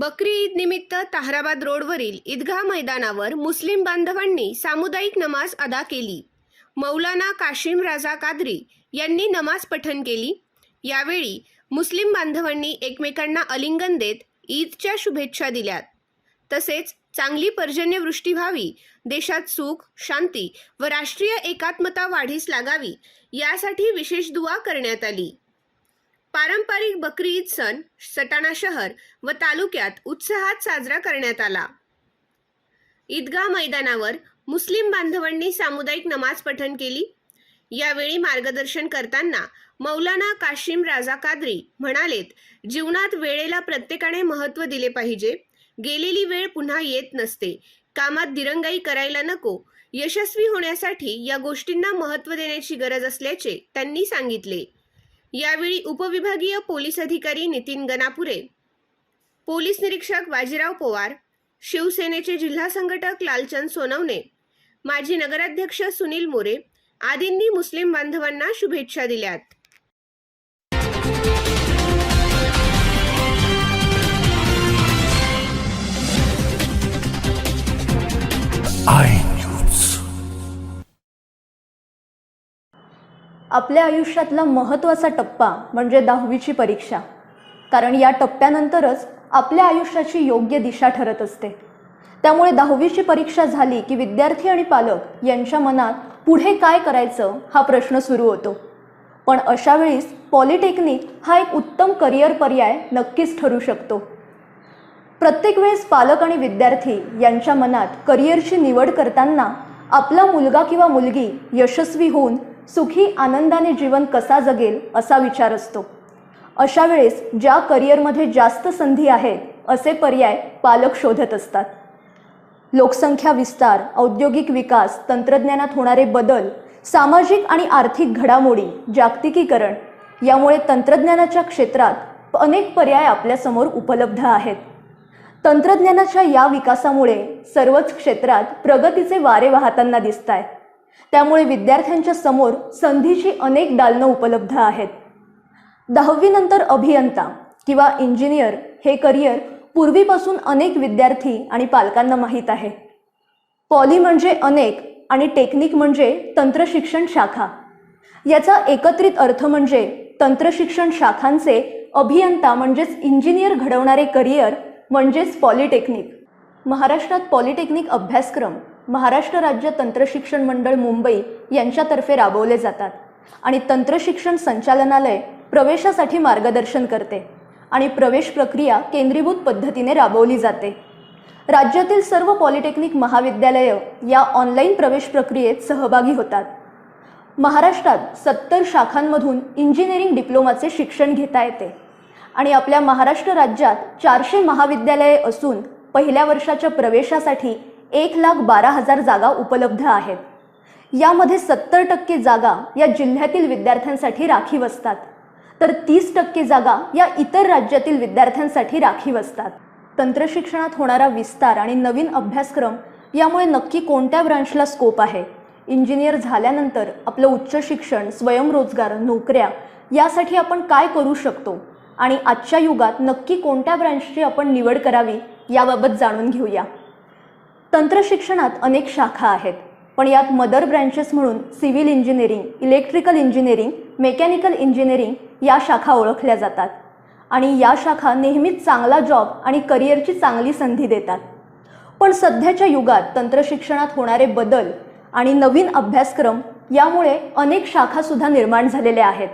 बकरी ईद निमित्त ताहराबाद रोडवरील ईदगाह मैदानावर मुस्लिम बांधवांनी सामुदायिक नमाज अदा केली. मौलाना काशिम राजा कादरी यांनी नमाज पठण केली. यावेळी मुस्लिम बांधवांनी एकमेकांना अलिंगन देत ईदच्या शुभेच्छा दिल्यात. तसेच चांगली पर्जन्यवृष्टी व्हावी देशात सुख शांती व राष्ट्रीय एकात्मता वाढीस लागावी यासाठी विशेष दुवा करण्यात आली. पारंपरिक बकरी ईद सण सटाणा शहर व तालुक्यात उत्साहात साजरा करण्यात आला. ईदगाह मैदानावर मुस्लिम बांधवांनी सामुदायिक नमाज पठण केली. यावेळी मार्गदर्शन करताना मौलाना काशिम राजा कादरी म्हणालेत जीवनात वेळेला प्रत्येकाने महत्त्व दिले पाहिजे. गेलेली वेळ पुन्हा येत नसते. कामात दिरंगाई करायला नको. यशस्वी होण्यासाठी या गोष्टींना महत्त्व देण्याची गरज असल्याचे त्यांनी सांगितले. यावेळी उपविभागीय पोलीस अधिकारी नितीन गणापुरे पोलीस निरीक्षक बाजीराव पवार शिवसेनेचे जिल्हा संघटक लालचंद सोनवणे माजी नगराध्यक्ष सुनील मोरे आदींनी मुस्लिम बांधवांना शुभेच्छा दिल्यात. आपल्या आयुष्यातला महत्त्वाचा टप्पा म्हणजे दहावीची परीक्षा. कारण या टप्प्यानंतरच आपल्या आयुष्याची योग्य दिशा ठरत असते. त्यामुळे दहावीची परीक्षा झाली की विद्यार्थी आणि पालक यांच्या मनात पुढे काय करायचं हा प्रश्न सुरू होतो. पण अशा वेळीस पॉलिटेक्निक हा एक उत्तम करिअर पर्याय नक्कीच ठरू शकतो. प्रत्येक वेळेस पालक आणि विद्यार्थी यांच्या मनात करिअरची निवड करताना आपला मुलगा किंवा मुलगी यशस्वी होऊन सुखी आनंदाने जीवन कसा जगेल असा विचार असतो. अशा वेळेस ज्या करिअरमध्ये जास्त संधी आहेत असे पर्याय पालक शोधत असतात. लोकसंख्या विस्तार औद्योगिक विकास तंत्रज्ञानात होणारे बदल सामाजिक आणि आर्थिक घडामोडी जागतिकीकरण यामुळे तंत्रज्ञानाच्या क्षेत्रात अनेक पर्याय आपल्यासमोर उपलब्ध आहेत. तंत्रज्ञानाच्या या विकासामुळे सर्वच क्षेत्रात प्रगतीचे वारे वाहताना दिसत आहेत त्यामुळे विद्यार्थ्यांच्या समोर संधीची अनेक दालनं उपलब्ध आहेत. दहावीनंतर अभियंता किंवा इंजिनियर हे करिअर पूर्वीपासून अनेक विद्यार्थी आणि पालकांना माहीत आहे. पॉली म्हणजे अनेक आणि टेक्निक म्हणजे तंत्रशिक्षण शाखा. याचा एकत्रित अर्थ म्हणजे तंत्रशिक्षण शाखांचे अभियंता म्हणजेच इंजिनियर घडवणारे करिअर म्हणजेच पॉलिटेक्निक. महाराष्ट्रात पॉलिटेक्निक अभ्यासक्रम महाराष्ट्र राज्य तंत्रशिक्षण मंडळ मुंबई यांच्यातर्फे राबवले जातात आणि तंत्रशिक्षण संचालनालय प्रवेशासाठी मार्गदर्शन करते आणि प्रवेश प्रक्रिया केंद्रीभूत पद्धतीने राबवली जाते. राज्यातील सर्व पॉलिटेक्निक महाविद्यालयं या ऑनलाईन प्रवेश प्रक्रियेत सहभागी होतात. महाराष्ट्रात सत्तर शाखांमधून इंजिनिअरिंग डिप्लोमाचे शिक्षण घेता येते आणि आपल्या महाराष्ट्र राज्यात चारशे महाविद्यालये असून पहिल्या वर्षाच्या प्रवेशासाठी एक लाख बारा हजार जागा उपलब्ध आहेत. यामध्ये सत्तर टक्के जागा या जिल्ह्यातील विद्यार्थ्यांसाठी राखीव असतात तर तीस टक्के जागा या इतर राज्यातील विद्यार्थ्यांसाठी राखीव असतात तंत्रशिक्षणात होणारा विस्तार आणि नवीन अभ्यासक्रम यामुळे नक्की कोणत्या ब्रांचला स्कोप आहे? इंजिनियर झाल्यानंतर आपलं उच्च शिक्षण स्वयंरोजगार नोकऱ्या यासाठी आपण काय करू शकतो? आणि आजच्या युगात नक्की कोणत्या ब्रँचची आपण निवड करावी याबाबत जाणून घेऊया. तंत्रशिक्षणात अनेक शाखा आहेत. पण यात मदर ब्रँचेस म्हणून civil engineering electrical engineering mechanical engineering या शाखा ओळखल्या जातात. आणि या शाखा नेहमीच चांगला जॉब आणि करिअरची चांगली संधी देतात. पण सध्याच्या युगात तंत्रशिक्षणात होणारे बदल आणि नवीन अभ्यासक्रम यामुळे अनेक शाखासुद्धा निर्माण झालेल्या आहेत.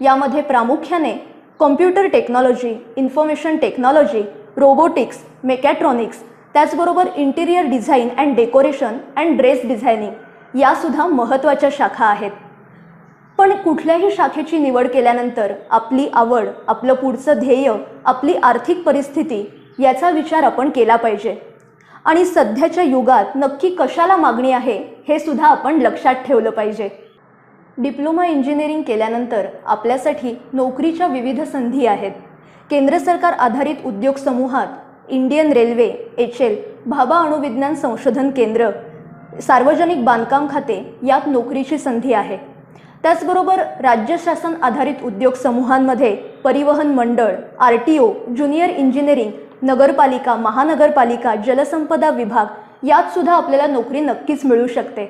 यामध्ये प्रामुख्याने computer technology information technology robotics mechatronics त्याचबरोबर interior design and decoration and dress designing यासुद्धा महत्त्वाच्या शाखा आहेत. पण कुठल्याही शाखेची निवड केल्यानंतर आपली आवड आपलं पुढचं ध्येय आपली आर्थिक परिस्थिती याचा विचार आपण केला पाहिजे. आणि सध्याच्या युगात नक्की कशाला मागणी आहे हे सुद्धा आपण लक्षात ठेवलं पाहिजे. डिप्लोमा इंजिनिअरिंग केल्यानंतर आपल्यासाठी नोकरीच्या विविध संधी आहेत. केंद्र सरकार आधारित उद्योग समूहात Indian railway H L Bhabha अणुविज्ञान संशोधन केंद्र सार्वजनिक बांधकाम खाते यात नोकरीची संधी आहे. त्याचबरोबर राज्य शासन आधारित उद्योग समूहांमध्ये परिवहन मंडळ R T O junior engineering नगरपालिका महानगरपालिका जलसंपदा विभाग यात सुद्धा आपल्याला नोकरी नक्कीच मिळू शकते.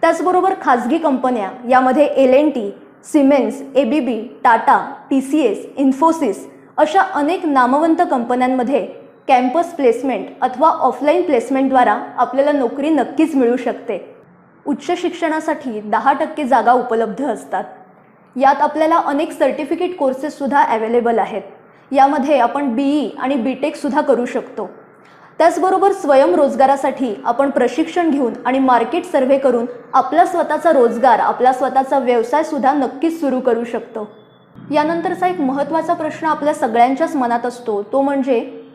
त्याचबरोबर खाजगी कंपन्या यामध्ये L and T Siemens A B B Tata T C S Infosys अशा अनेक नामवंत कंपन्यांमध्ये कॅम्पस प्लेसमेंट अथवा ऑफलाईन प्लेसमेंटद्वारा आपल्याला नोकरी नक्कीच मिळू शकते. उच्च शिक्षणासाठी दहा टक्के जागा उपलब्ध असतात. यात आपल्याला अनेक सर्टिफिकेट कोर्सेससुद्धा अवेलेबल आहेत. यामध्ये आपण बी ई आणि बी टेकसुद्धा करू शकतो. त्याचबरोबर स्वयंरोजगारासाठी आपण प्रशिक्षण घेऊन आणि मार्केट सर्व्हे करून आपला स्वतःचा रोजगार आपला स्वतःचा व्यवसायसुद्धा नक्कीच सुरू करू शकतो. यानंतरचा एक महत्त्वाचा प्रश्न आपल्या सगळ्यांच्याच मनात असतो तो म्हणजे